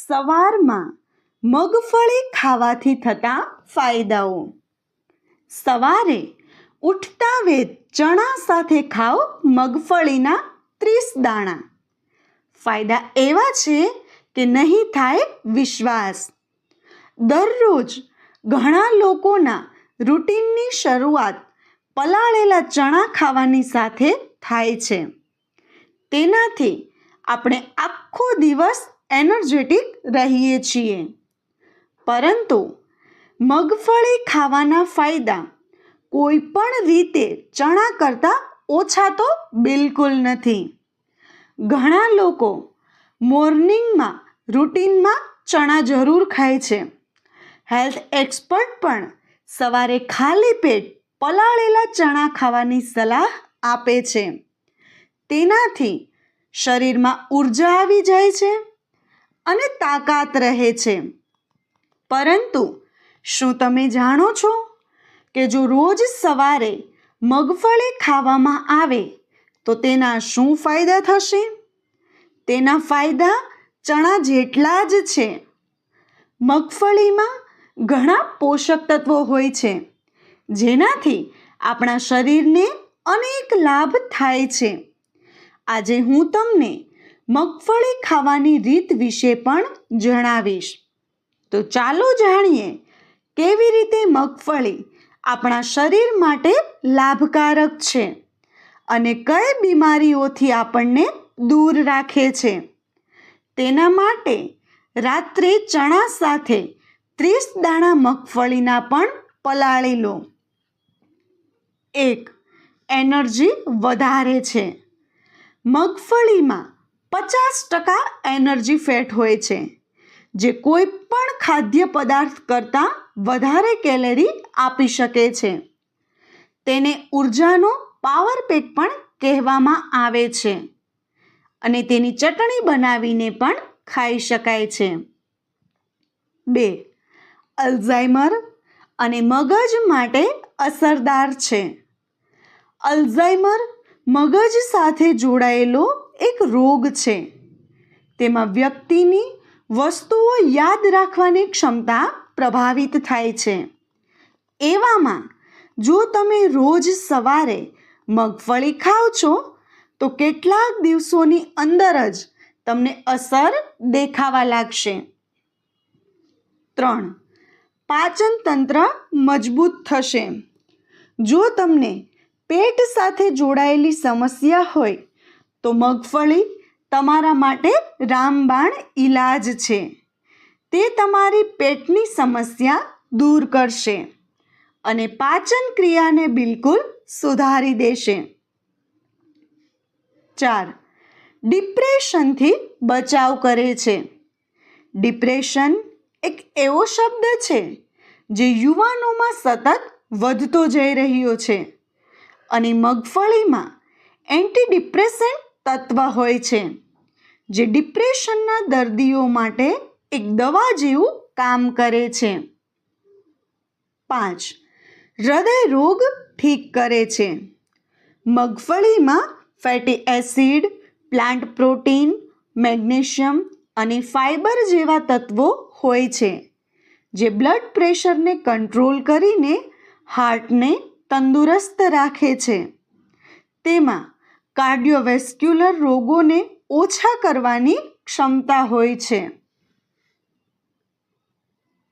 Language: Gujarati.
સવારમાં મગફળી ખાવાથી થતા ફાયદાઓ. સવારે ઉઠતા વેદ ચણા સાથે ખાઓ મગફળીના ત્રીસ દાણા. ફાયદા એવા છે કે નહીં થાય વિશ્વાસ. દરરોજ ઘણા લોકોના રૂટીનની શરૂઆત પલાળેલા ચણા ખાવાની સાથે થાય છે. તેનાથી આપણે આખો દિવસ એનર્જેટિક રહીએ છીએ. પરંતુ મગફળી ખાવાના ફાયદા કોઈ પણ રીતે ચણા કરતાં ઓછા તો બિલકુલ નથી. ઘણા લોકો મોર્નિંગમાં રૂટીનમાં ચણા જરૂર ખાય છે. હેલ્થ એક્સપર્ટ પણ સવારે ખાલી પેટ પલાળેલા ચણા ખાવાની સલાહ આપે છે. તેનાથી શરીરમાં ઊર્જા આવી જાય છે. અને તાકાત રહે છે. પરંતુ શું તમે જાણો છો કે જો રોજ સવારે મગફળી ખાવામાં આવે, તો તેના શું ફાયદા થશે? તેના ફાયદા ચણા જેટલા જ છે. મગફળીમાં ઘણા પોષક તત્વો હોય છે, જેનાથી આપણા શરીરને અનેક લાભ થાય છે. આજે હું તમને મગફળી ખાવાની રીત વિશે પણ જણાવીશ. તો ચાલો જાણીએ કેવી રીતે મગફળી આપણા શરીર માટે લાભકારક છે અને કઈ બીમારીઓથી આપણને દૂર રાખે છે. તેના માટે રાત્રે ચણા સાથે ત્રીસ દાણા મગફળીના પણ પલાળી લો. એક, એનર્જી વધારે છે. મગફળીમાં પચાસ ટકા એનર્જી ફેટ હોય છે, જે કોઈ પણ ખાદ્ય પદાર્થ કરતાં વધારે કેલેરી આપી શકે છે. તેને ઉર્જાનો પાવર પેક પણ કહેવામાં આવે છે અને તેની ચટણી બનાવીને પણ ખાઈ શકાય છે. બે, અલ્ઝાઇમર અને મગજ માટે અસરદાર છે. અલ્ઝાઇમર મગજ સાથે જોડાયેલો એક રોગ છે. તેમાં વ્યક્તિની વસ્તુઓ યાદ રાખવાની ક્ષમતા પ્રભાવિત થાય છે. એવામાં જો તમે રોજ સવારે મગફળી ખાઓ છો, તો કેટલાક દિવસોની અંદર જ તમને અસર દેખાવા લાગશે. ત્રણ. પાચન તંત્ર મજબૂત થશે. જો તમને પેટ સાથે જોડાયેલી સમસ્યા હોય તો મગફળી તમારા માટે રામબાણ ઈલાજ છે. તે તમારી પેટની સમસ્યા દૂર કરશે અને પાચન ક્રિયાને બિલકુલ સુધારી દેશે. ચાર, ડિપ્રેશનથી બચાવ કરે છે. ડિપ્રેશન એક એવો શબ્દ છે જે યુવાનોમાં સતત વધતો જઈ રહ્યો છે અને મગફળીમાં એન્ટી ડિપ્રેસન્ટ તત્વ હોય છે, જે ડિપ્રેશનના દર્દીઓ માટે એક દવા જેવું કામ કરે છે. પાંચ, હૃદય રોગ ઠીક કરે છે. મગફળીમાં fatty acid plant protein magnesium અને ફાઇબર જેવા તત્વો હોય છે, જે બ્લડ પ્રેશરને કંટ્રોલ કરીને હાર્ટને તંદુરસ્ત રાખે છે. તેમાં કાર્ડિયોવેસ્ક્યુલર રોગોને ઓછા કરવાની ક્ષમતા હોય છે.